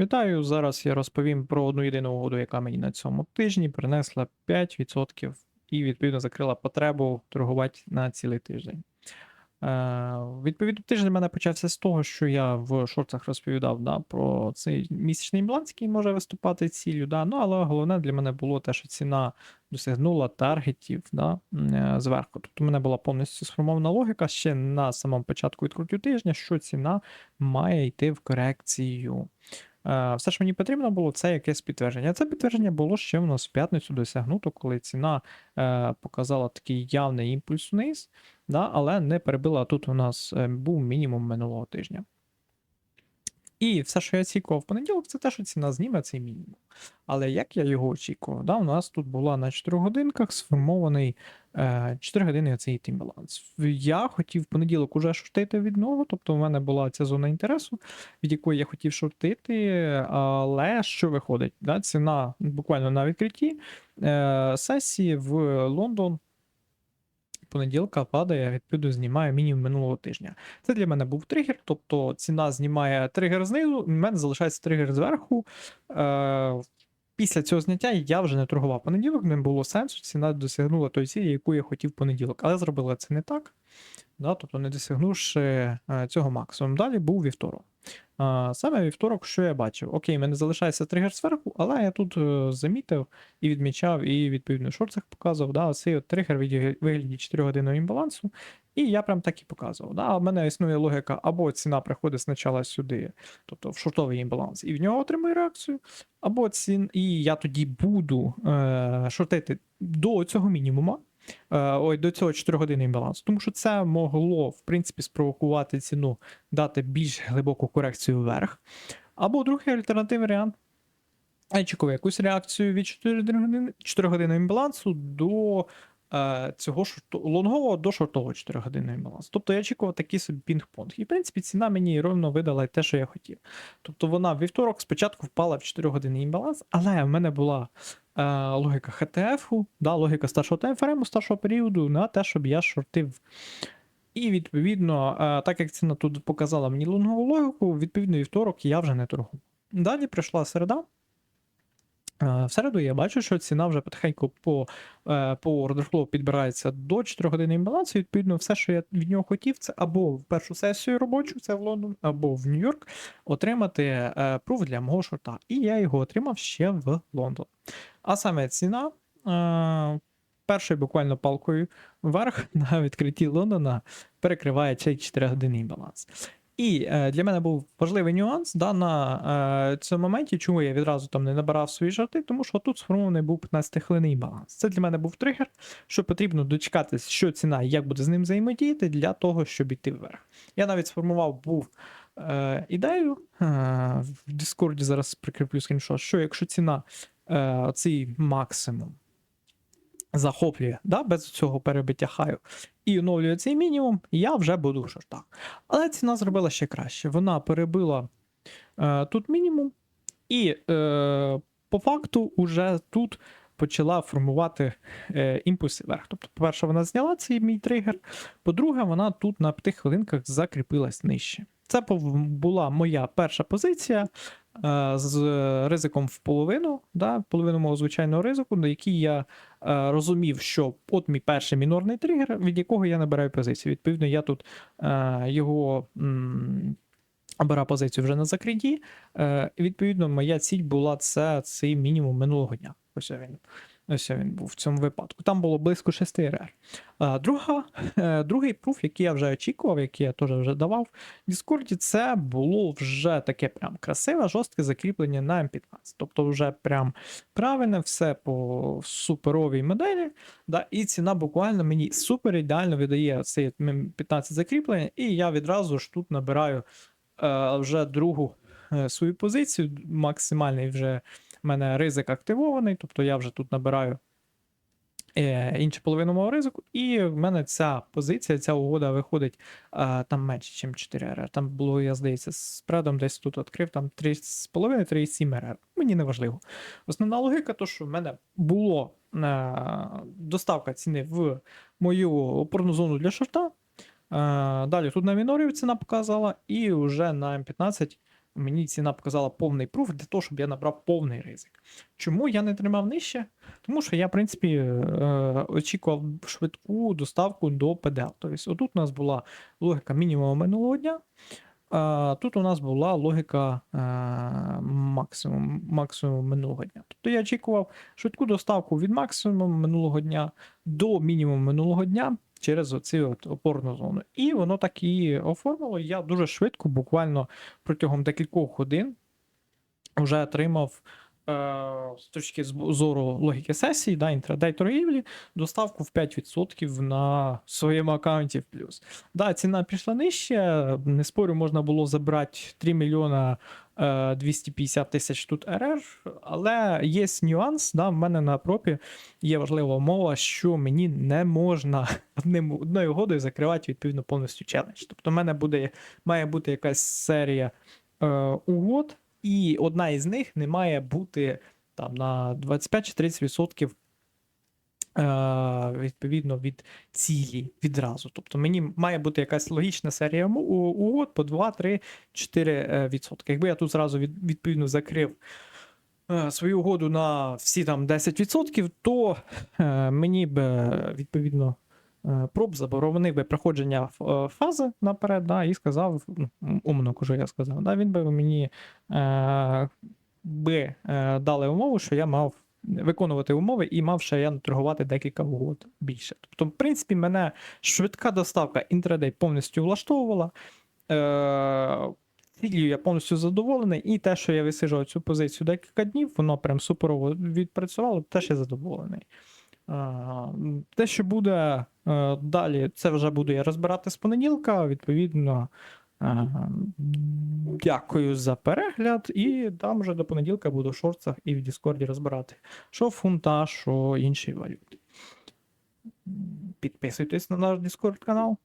Вітаю! Зараз я розповім про одну єдину угоду, яка мені на цьому тижні принесла 5% і відповідно закрила потребу торгувати на цілий тиждень. Е, відповідно, тиждень в мене почався з того, що я в шортах розповідав да, про цей місячний баланс, який може виступати ціллю. Да, ну, але головне для мене було те, що ціна досягнула таргетів да, е, зверху. Тобто, в мене була повністю сформована логіка ще на самому початку відкриття тижня, що ціна має йти в корекцію. Е, Все, що мені потрібно було, це якесь підтвердження. Це підтвердження було ще в нас в п'ятницю досягнуто, коли ціна е, показала такий явний імпульс вниз, да, але не перебила. Тут у нас е, був мінімум минулого тижня. І все, що я очікував в понеділок, це те, що ціна зніме цей мінімум. Але як я його очікував? Да, у нас тут була на 4 годинках сформований е, 4 години цей тімбаланс. Я хотів в понеділок уже шортити від нього, тобто у мене була ця зона інтересу, від якої я хотів шортити, але що виходить? Да, ціна буквально на відкритті е, сесії в Лондон. Понеділка падає, відповідно, знімає мінімум минулого тижня. Це для мене був тригер, тобто ціна знімає тригер знизу, в мене залишається тригер зверху. Е, після цього зняття я вже не торгував понеділок, не було сенсу, ціна досягнула той цілі, яку я хотів понеділок. Але зробила це не так, да, тобто не досягнувши е, цього максимуму. Далі був вівторок. Саме вівторок, що я бачив? Окей, мене залишається тригер зверху, але я тут е, замітив і відмічав, і відповідно в шорцах показував. Да, Оцей от тригер в віді- вигляді 4-годинного імбалансу. І я прям так і показував. Да? У мене існує логіка, або ціна приходить спочатку сюди, тобто в шортовий імбаланс, і в нього отримує реакцію, або цін, і я тоді буду е, шортити до цього мінімума. Е, Ой, до цього 4 години баланс, тому що це могло, в принципі, спровокувати ціну дати більш глибоку корекцію вверх. Або другий альтернативний варіант. Я чекаю якусь реакцію від 4 години, 4 години імбалансу до цього шорто, лонгового до шортового 4 години імбалансу. Тобто я очікував такий собі пінг-понг. І в принципі ціна мені ровно видала те, що я хотів. Тобто вона в вівторок спочатку впала в 4 години імбаланс, але в мене була е, логіка ХТФ, да, логіка старшого таймфрейму, старшого періоду на те, щоб я шортив. І відповідно, е, так як ціна тут показала мені лонгову логіку, відповідно, вівторок я вже не торгував. Далі прийшла середа. Е, В середу я бачу, що ціна вже потихеньку по, е, по flow підбирається до 4 години імбалансу. Відповідно, все, що я від нього хотів, це або в першу сесію робочу, це в Лондон, або в Нью-Йорк, отримати е, пруф для мого шорта. І я його отримав ще в Лондон. А саме ціна е, першою буквально палкою вверх на відкритті Лондона перекриває цей 4 годинний баланс. І е, для мене був важливий нюанс да, на е, цьому моменті, чому я відразу там не набирав свої жарти, тому що тут сформований був 15-хвилинний баланс. Це для мене був тригер, що потрібно дочекатись, що ціна і як буде з ним взаємодіяти для того, щоб йти вверх. Я навіть сформував був е, ідею е, в Discord зараз прикріплю скріншот, що якщо ціна е, цей максимум захоплює да, без цього перебиття хаю і оновлює цей мінімум, я вже буду в шортах. Але ціна зробила ще краще. Вона перебила е, тут мінімум, і е, по факту уже тут почала формувати е, імпульси вверх. Тобто, по-перше, вона зняла цей мій тригер. По-друге, вона тут на 5 хвилинках закріпилась нижче. Це була моя перша позиція з ризиком в половину, да, половину мого звичайного ризику, на який я е, розумів, що от мій перший мінорний тригер, від якого я набираю позицію. Відповідно, я тут е, його. Обирав позицію вже на закритті. Е, відповідно, моя ціль була це цей мінімум минулого дня. Ось він. Ось він був в цьому випадку. Там було близько 6 РР. Друга, е, другий пруф, який я вже очікував, який я теж вже давав в Діскорді, це було вже таке прям красиве, жорстке закріплення на М15. Тобто, вже прям правильне, все по суперовій моделі. Да, і ціна буквально мені супер ідеально видає цей М15 закріплення, і я відразу ж тут набираю е, вже другу е, свою позицію. Максимальний вже в мене ризик активований, тобто я вже тут набираю е, іншу половину мого ризику, і в мене ця позиція, ця угода виходить е, там менше, ніж 4 РР. Там було, я здається, з спредом десь тут відкрив там 3,5-3,7 РР. Мені не важливо. Основна логіка, то що в мене було е, доставка ціни в мою опорну зону для шорта. Далі тут на мінорів ціна показала, і вже на М15 мені ціна показала повний пруф для того, щоб я набрав повний ризик. Чому я не тримав нижче? Тому що я, в принципі, е, очікував швидку доставку до ПДЛ. Тобто, отут у нас була логіка мінімуму минулого дня. Тут у нас була логіка е, максимум, максимум минулого дня. Тобто я очікував швидку доставку від максимуму минулого дня до мінімуму минулого дня через оцю от опорну зону. І воно так і оформило. Я дуже швидко, буквально протягом декількох годин, вже отримав. е, З точки зору логіки сесії, да, інтрадей торгівлі, доставку в 5% на своєму аккаунті в плюс. Да, ціна пішла нижче. Не спорю, можна було забрати 3 мільйона 250 тисяч тут РР, але є нюанс. Да, в мене на пропі є важлива умова, що мені не можна одним, одною угодою закривати відповідно повністю челендж. Тобто, в мене буде, має бути якась серія е, угод, і одна із них не має бути там на 25 чи 30% е, відповідно від цілі відразу. Тобто мені має бути якась логічна серія угод по 2, 3, 4 е, відсотки. Якби я тут зразу від, відповідно закрив е, свою угоду на всі там 10%, то е, мені б е, відповідно. е, Проб заборонив би проходження е, фази наперед, да, і сказав, ну, умно кажу, я сказав, да, він би мені е, би е, дали умову, що я мав виконувати умови і мав ще я торгувати декілька угод більше. Тобто, в принципі, мене швидка доставка інтрадей повністю влаштовувала. Е, я повністю задоволений, і те, що я висиджував цю позицію декілька днів, воно прям суперово відпрацювало, теж я задоволений. Те, що буде е, далі, це вже буду я розбирати з понеділка. Відповідно, е, дякую за перегляд, і там вже до понеділка буду в шорцах і в Діскорді розбирати, що фунта, що інші валюти. Підписуйтесь на наш Discord канал.